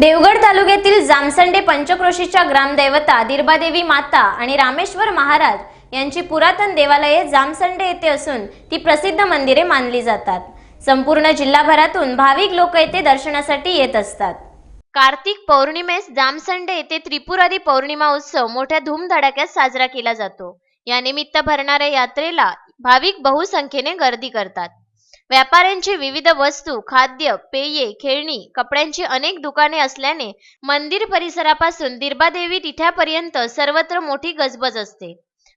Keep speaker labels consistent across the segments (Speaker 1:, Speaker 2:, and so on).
Speaker 1: देवगड तालुक्यातील जामसंडे पंचक्रोशीच्या ग्रामदैवता दिर्बादेवी माता आणि रामेश्वर महाराज यांची पुरातन देवालये जामसंडे येथे असून ती प्रसिद्ध मंदिरे मानली जातात. संपूर्ण जिल्हाभरातून भाविक लोक येथे दर्शनासाठी येत असतात. कार्तिक पौर्णिमेस जामसंडे येथे त्रिपुरारी पौर्णिमा उत्सव मोठ्या धूमधडाक्यात साजरा केला जातो. या निमित्त भरणाऱ्या यात्रेला भाविक बहुसंख्येने गर्दी करतात. व्यापाऱ्यांची विविध वस्तू खाद्य पेये खेळणी कपड्यांची अनेक दुकाने असल्याने मंदिर परिसरापासून दिर्बादेवी तिथ्यापर्यंत सर्वत्र मोठी गजबज असते.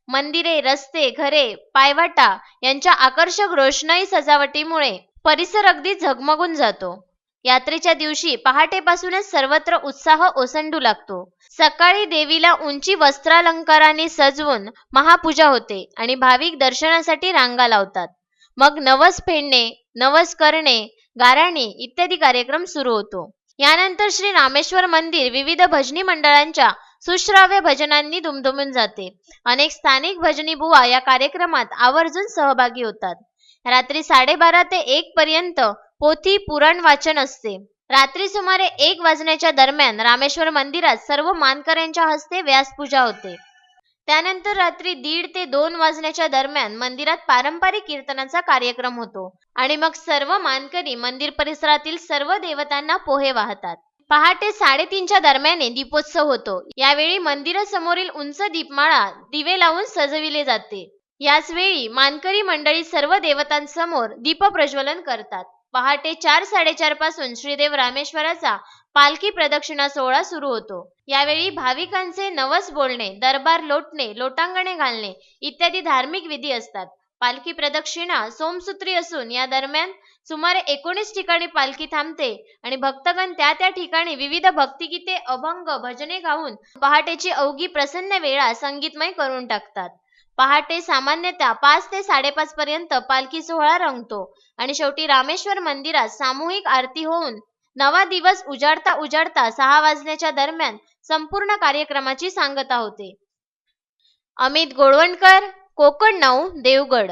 Speaker 1: मंदिरे रस्ते घरे पायवाटा यांच्या आकर्षक रोषणाई सजावटीमुळे परिसर अगदी झगमगून जातो. यात्रेच्या दिवशी पहाटेपासूनच सर्वत्र उत्साह ओसंडू लागतो. सकाळी देवीला उंची वस्त्रालंकाराने सजवून महापूजा होते आणि भाविक दर्शनासाठी रांगा लावतात. मग नवस फेडणे नवस करणे गाराणे इत्यादी कार्यक्रम सुरू होतो. यानंतर श्री रामेश्वर मंदिर विविध भजनी मंडळांच्या सुश्राव्य भजनांनी दुमदुमून जाते. अनेक स्थानिक भजनी बुवा या कार्यक्रमात आवर्जून सहभागी होतात. रात्री साडेबारा ते एक पर्यंत पोथी पुराण वाचन असते. रात्री सुमारे एक वाजण्याच्या दरम्यान रामेश्वर मंदिरात सर्व मानकऱ्यांच्या हस्ते व्यासपूजा होते. त्यानंतर रात्री दीड ते दोन वाजण्याच्या दरम्यान मंदिरात पारंपरिक कीर्तनाचा कार्यक्रम होतो आणि मग सर्व मानकरी मंदिर परिसरातील सर्व देवतांना पोहे वाहतात. पहाटे साडेतीनच्या दरम्याने दीपोत्सव होतो. यावेळी मंदिरासमोरील उंच दीपमाळा दिवे लावून सजविले जाते. याच वेळी मानकरी मंडळी सर्व देवतांसमोर दीपप्रज्वलन करतात. पहाटे चार साडेचारपासून श्रीदेव रामेश्वराचा पालखी प्रदक्षिणा सोहळा सुरू होतो. यावेळी भाविकांचे नवस बोलणे दरबार लोटणे लोटांगणे घालणे इत्यादी धार्मिक विधी असतात. पालखी प्रदक्षिणा सोमसूत्री असून या दरम्यान सुमारे एकोणीस ठिकाणी पालखी थांबते आणि भक्तगण त्या त्या ठिकाणी विविध भक्तिगीते अभंग भजने गाऊन पहाटेची अवघी प्रसन्न वेळा संगीतमय करून टाकतात. पहाटे सामान्यतः पाच ते साडेपाच पर्यंत पालखी सोहळा रंगतो आणि शेवटी रामेश्वर मंदिरात सामूहिक आरती होऊन नवा दिवस उजाडता उजाडता सहा वाजण्याच्या दरम्यान संपूर्ण कार्यक्रमाची सांगता होते. अमित गोळवणकर कोकण नऊ देवगड.